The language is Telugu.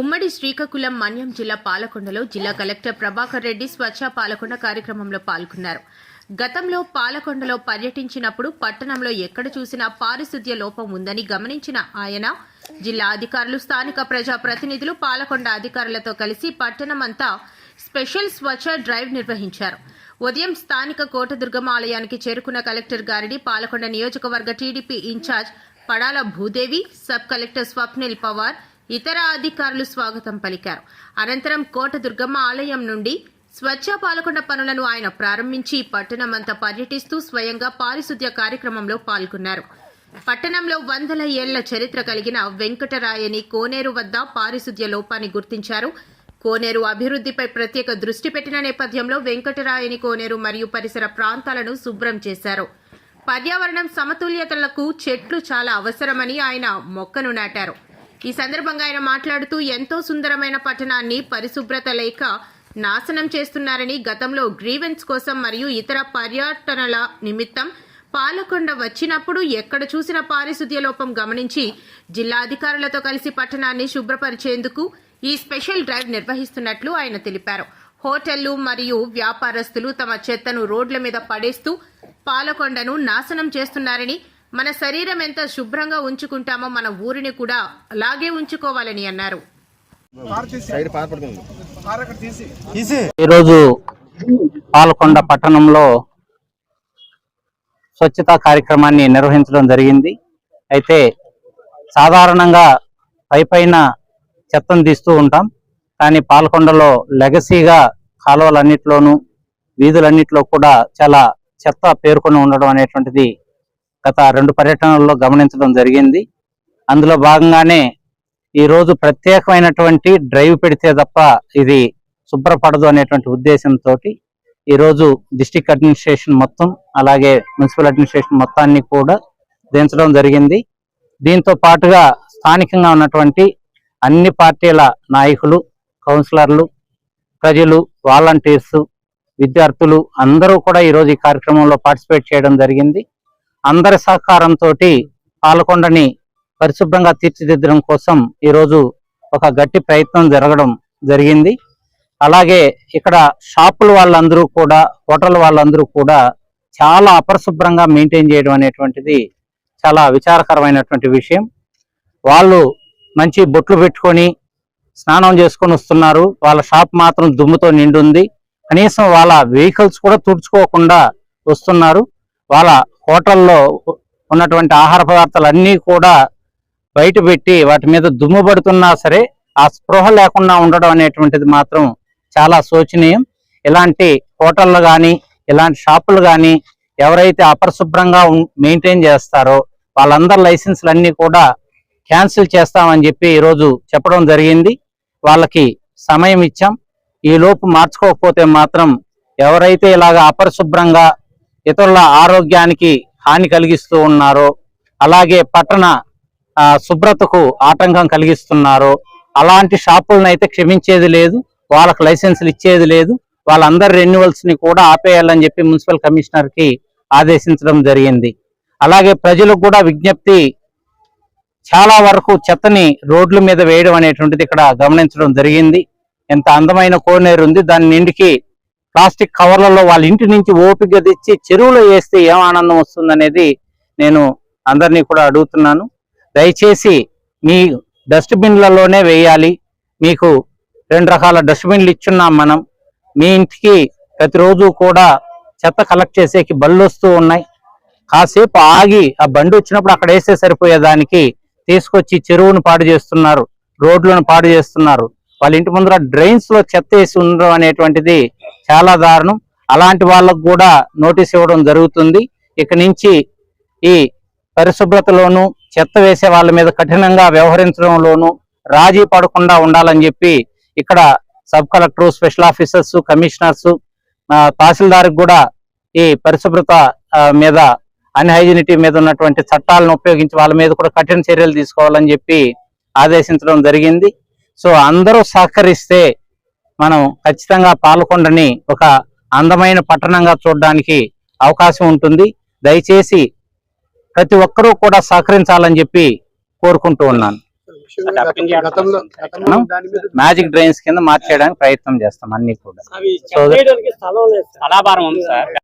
ఉమ్మడి శ్రీకాకుళం మన్యం జిల్లా పాలకొండలో జిల్లా కలెక్టర్ ప్రభాకర్ రెడ్డి స్వచ్ఛ పాలకొండ కార్యక్రమంలో పాల్గొన్నారు. గతంలో పాలకొండలో పర్యటించినప్పుడు పట్టణంలో ఎక్కడ చూసినా పారిశుద్ధ్య లోపం ఉందని గమనించిన ఆయన జిల్లా అధికారులు స్థానిక ప్రజా ప్రతినిధులు పాలకొండ అధికారులతో కలిసి పట్టణమంతా స్పెషల్ స్వచ్ఛ డ్రైవ్ నిర్వహించారు. ఉదయం స్థానిక కోటదుర్గమ్మ ఆలయానికి చేరుకున్న కలెక్టర్ గారిని పాలకొండ నియోజకవర్గ TDP incharge Padala Bhudevi sub collector Swapnil Pawar ఇతర అధికారులు స్వాగతం పలికారు. అనంతరం కోట దుర్గమ్మ ఆలయం నుండి స్వచ్ఛ పాలకొండ పనులను ఆయన ప్రారంభించి పట్టణమంతా పర్యటిస్తూ స్వయంగా పారిశుద్ధ్య కార్యక్రమంలో పాల్గొన్నారు. పట్టణంలో వందల ఏళ్ళ చరిత్ర కలిగిన వెంకటరాయని కోనేరు వద్ద పారిశుద్ధ్య లోపాన్ని గుర్తించారు. కోనేరు అభివృద్ధిపై ప్రత్యేక దృష్టి పెట్టిన నేపథ్యంలో వెంకటరాయని కోనేరు మరియు పరిసర ప్రాంతాలను శుభ్రం చేశారు. పర్యావరణం సమతుల్యతలకు చెట్లు చాలా అవసరమని ఆయన మొక్కను నాటారు. ఈ సందర్భంగా ఆయన మాట్లాడుతూ ఎంతో సుందరమైన పట్టణాన్ని పరిశుభ్రత లేక నాశనం చేస్తున్నారని గతంలో గ్రీవెన్స్ కోసం మరియు ఇతర పర్యటనల నిమిత్తం పాలకొండ వచ్చినప్పుడు ఎక్కడ చూసిన పారిశుద్ధ్య లోపం గమనించి జిల్లా అధికారులతో కలిసి పట్టణాన్ని శుభ్రపరిచేందుకు ఈ స్పెషల్ డ్రైవ్ నిర్వహిస్తున్నట్లు ఆయన తెలిపారు. హోటళ్ళు మరియు వ్యాపారస్తులు తమ చెత్తను రోడ్ల మీద పడేస్తూ పాలకొండను నాశనం చేస్తున్నారని మన శరీరం ఎంత శుభ్రంగా ఉంచుకుంటామో మన ఊరిని కూడా అలాగే ఉంచుకోవాలని అన్నారు. ఈరోజు పాలకొండ పట్టణంలో స్వచ్ఛతా కార్యక్రమాన్ని నిర్వహించడం జరిగింది. అయితే సాధారణంగా పై పైన చెత్తను తీస్తూ ఉంటాం. కానీ పాలకొండలో లెగసీగా కాలువలన్నిటిలోనూ వీధులన్నిటిలో కూడా చాలా చెత్త పేర్కొని ఉండడం అనేటువంటిది గత రెండు పర్యటనల్లో గమనించడం జరిగింది. అందులో భాగంగానే ఈ రోజు ప్రత్యేకమైనటువంటి డ్రైవ్ పెడితే తప్ప ఇది శుభ్రపడదు అనేటువంటి ఉద్దేశంతో ఈ రోజు డిస్టిక్ అడ్మినిస్ట్రేషన్ మొత్తం అలాగే మున్సిపల్ అడ్మినిస్ట్రేషన్ మొత్తాన్ని కూడా దించడం జరిగింది. దీంతో పాటుగా స్థానికంగా ఉన్నటువంటి అన్ని పార్టీల నాయకులు కౌన్సిలర్లు ప్రజలు వాలంటీర్స్ విద్యార్థులు అందరూ కూడా ఈరోజు ఈ కార్యక్రమంలో పార్టిసిపేట్ చేయడం జరిగింది. అందరి సహకారంతో పాలకొండని పరిశుభ్రంగా తీర్చిదిద్దడం కోసం ఈరోజు ఒక గట్టి ప్రయత్నం జరగడం జరిగింది. అలాగే ఇక్కడ షాపుల వాళ్ళందరూ కూడా హోటల్ వాళ్ళందరూ కూడా చాలా అపరిశుభ్రంగా మెయింటైన్ చేయడం అనేటువంటిది చాలా విచారకరమైనటువంటి విషయం. వాళ్ళు మంచి బొట్లు పెట్టుకొని స్నానం చేసుకొని వస్తున్నారు. వాళ్ళ షాప్ మాత్రం దుమ్ముతో నిండుంది. కనీసం వాళ్ళ వెహికల్స్ కూడా తుడుచుకోకుండా వస్తున్నారు. వాళ్ళ హోటల్లో ఉన్నటువంటి ఆహార పదార్థాలు అన్నీ కూడా బయట పెట్టి వాటి మీద దుమ్ము పడుతున్నా సరే ఆ స్పృహ లేకుండా ఉండడం అనేటువంటిది మాత్రం చాలా శోచనీయం. ఇలాంటి హోటళ్ళు కానీ ఇలాంటి షాపులు కానీ ఎవరైతే అపరిశుభ్రంగా మెయింటైన్ చేస్తారో వాళ్ళందరి లైసెన్స్లు అన్నీ కూడా క్యాన్సిల్ చేస్తామని చెప్పి ఈరోజు చెప్పడం జరిగింది. వాళ్ళకి సమయం ఇచ్చాం. ఈ లోపు మార్చుకోకపోతే మాత్రం ఎవరైతే ఇలాగ అపరిశుభ్రంగా ఇతరుల ఆరోగ్యానికి హాని కలిగిస్తూ ఉన్నారో అలాగే పట్టణ శుభ్రతకు ఆటంకం కలిగిస్తున్నారో అలాంటి షాపులను అయితే క్షమించేది లేదు వాళ్ళకు లైసెన్సులు ఇచ్చేది లేదు వాళ్ళందరి రెన్యువల్స్ని కూడా ఆపేయాలని చెప్పి మున్సిపల్ కమిషనర్కి ఆదేశించడం జరిగింది. అలాగే ప్రజలకు కూడా విజ్ఞప్తి చాలా వరకు చెత్తని రోడ్ల మీద వేయడం అనేటువంటిది ఇక్కడ గమనించడం జరిగింది. ఎంత అందమైన కోనేరు ఉంది దాని నిండికి ప్లాస్టిక్ కవర్లలో వాళ్ళ ఇంటి నుంచి ఓపిక తెచ్చి చెరువులో వేస్తే ఏం ఆనందం వస్తుందనేది నేను అందరినీ కూడా అడుగుతున్నాను. దయచేసి మీ డస్ట్బిన్లలోనే వేయాలి. మీకు రెండు రకాల డస్ట్బిన్లు ఇచ్చున్నాం మనం. మీ ఇంటికి ప్రతిరోజు కూడా చెత్త కలెక్ట్ చేసేకి బళ్ళు వస్తూ ఉన్నాయి. కాసేపు ఆగి ఆ బండి వచ్చినప్పుడు అక్కడ వేస్తే సరిపోయేదానికి తీసుకొచ్చి చెరువును పాడు చేస్తున్నారు రోడ్లను పాడు చేస్తున్నారు. వాళ్ళ ఇంటి ముందర డ్రైన్స్లో చెత్త వేసి ఉండడం అనేటువంటిది చాలా దారుణం. అలాంటి వాళ్ళకు కూడా నోటీస్ ఇవ్వడం జరుగుతుంది. ఇక నుంచి ఈ పరిశుభ్రతలోను చెత్త వేసే వాళ్ళ మీద కఠినంగా వ్యవహరించడంలోనూ రాజీ పడకుండా ఉండాలని చెప్పి ఇక్కడ sub collector special officers commissioners తహసీల్దార్కి కూడా ఈ పరిశుభ్రత మీద అన్హైజినిటీ మీద ఉన్నటువంటి చట్టాలను ఉపయోగించి వాళ్ళ మీద కూడా కఠిన చర్యలు తీసుకోవాలని చెప్పి ఆదేశించడం జరిగింది. సో అందరూ సహకరిస్తే మనం ఖచ్చితంగా పాల్గొండని ఒక అందమైన పట్టణంగా చూడడానికి అవకాశం ఉంటుంది. దయచేసి ప్రతి ఒక్కరూ కూడా సహకరించాలని చెప్పి కోరుకుంటూ ఉన్నాను. మ్యాజిక్ డ్రైన్స్ కింద మార్చేయడానికి ప్రయత్నం చేస్తాం అన్ని కూడా.